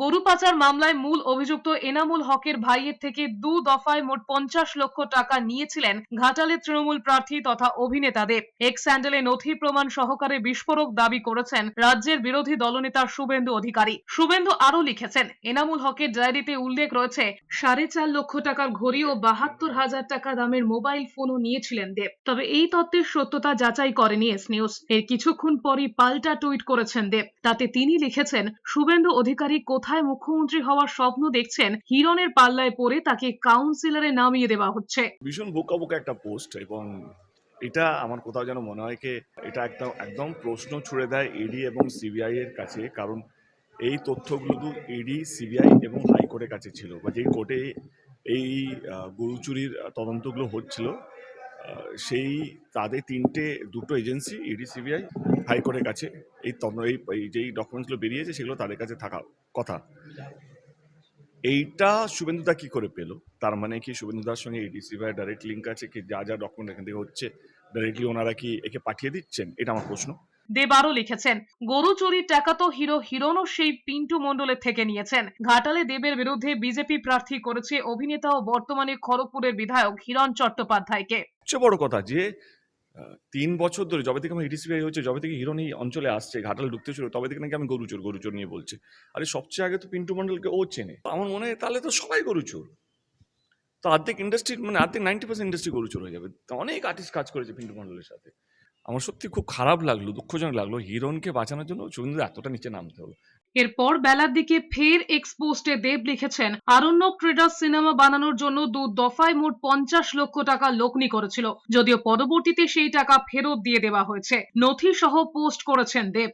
গরু পাচার মামলায় মূল অভিযুক্ত এনামুল হকের ভাইয়ের থেকে দু দফায় মোট পঞ্চাশ লক্ষ টাকা নিয়েছিলেন ঘাটালের তৃণমূল প্রার্থী তথা অভিনেতা দেব এক্স স্যান্ডেলে নথি প্রমাণ সহকারে বিস্ফোরক দাবি করেছেন রাজ্যের বিরোধী দলনেতা শুভেন্দু অধিকারী। শুভেন্দু আরও লিখেছেন, এনামুল হকের ডায়েরিতে উল্লেখ রয়েছে, সাড়ে চার লক্ষ টাকার ঘড়ি ও বাহাত্তর হাজার টাকা দামের মোবাইল ফোনও নিয়েছিলেন দেব। তবে এই তত্ত্বের সত্যতা যাচাই করেনি এস নিউজ। এর কিছুক্ষণ পরই পাল্টা টুইট করেছেন দেব। তাতে তিনি লিখেছেন, শুভেন্দু অধিকারী কোথায় মুখ্যমন্ত্রী হওয়ার স্বপ্ন দেখছেন হিরণের পাল্লায় পড়ে তাকে কাউন্সিলরে নামিয়ে দেওয়া হচ্ছে। ভীষণ বোকা বোকা একটা পোস্ট এবং এটা আমার কোথাও যেন মনে হয় কি এটা একদম একদম প্রশ্ন ছুড়ে দেয় ইডি এবং সিবিআই এর কাছে কারণ এই তথ্যগুলো তো ইডি সিবিআই এবং হাইকোর্টের কাছে ছিল বা যেই কোর্টে এই আহ, গরু চুরির তদন্তগুলো হচ্ছিল সেই তাদের তিনটে দুটো এজেন্সি ইডি সিবিআই হাইকোর্টের কাছে এই তদন্ত এই যেই ডকুমেন্টসগুলো বেরিয়েছে সেগুলো তাদের কাছে থাকা কথা। এইটা শুভেন্দুদা কি করে পেল? তার মানে কি শুভেন্দুদার সঙ্গে এডিসি ভাই ডাইরেক্ট লিঙ্ক আছে কি? যা যা ডকুমেন্ট এখান থেকে হচ্ছে ডাইরেক্টলি ওনারা কি একে পাঠিয়ে দিচ্ছেন? এটা আমার প্রশ্ন। দেব আরও লিখেছেন গরু চুরির টাকা তো হিরো হিরণও সেই পিন্টু মণ্ডলের থেকে নিয়েছেন। ঘাটালে দেবের বিরুদ্ধে বিজেপি প্রার্থী করেছে অভিনেতা ও বর্তমানে খড়গপুরের বিধায়ক হিরণ চট্টোপাধ্যায়কে। সবচেয়ে বড় কথা যে তিন বছর ধরে যবে থেকে আমার ইডিসিপিআই হচ্ছে, যবে থেকে হিরোন এই অঞ্চলে আসছে, ঘাটাল ঢুকতে শুরু, তবে থেকে নাকি আমি গরুচোর গরুচোর নিয়ে বলছে। আরে সবচেয়ে আগে তো পিন্টু মন্ডলকে ও চেনে। আমার মনে হয় তাহলে তো সবাই গরুচোর। তো অর্ধেক ইন্ডাস্ট্রি মানে অর্ধেক নাইনটি পার্সেন্ট ইন্ডাস্ট্রি গরুচোর হয়ে যাবে। অনেক আর্টিস্ট কাজ করেছে পিন্টু মন্ডলের সাথে। আমার সত্যি খুব খারাপ লাগল, দুঃখজনক লাগল হিরোনকে বাঁচানোর জন্য শুভেন্দু এতটা নিচে নামতে হবে এরপর বেলার দিকে ফের এক্সপোস্টে দেব লিখেছেন আরণ্যক ট্রেডার্স সিনেমা বানানোর জন্য দু দফায় মোট পঞ্চাশ লক্ষ টাকা লগ্নি করেছিল, যদিও পরবর্তীতে সেই টাকা ফেরত দিয়ে দেওয়া হয়েছে। নথি সহ পোস্ট করেছেন দেব।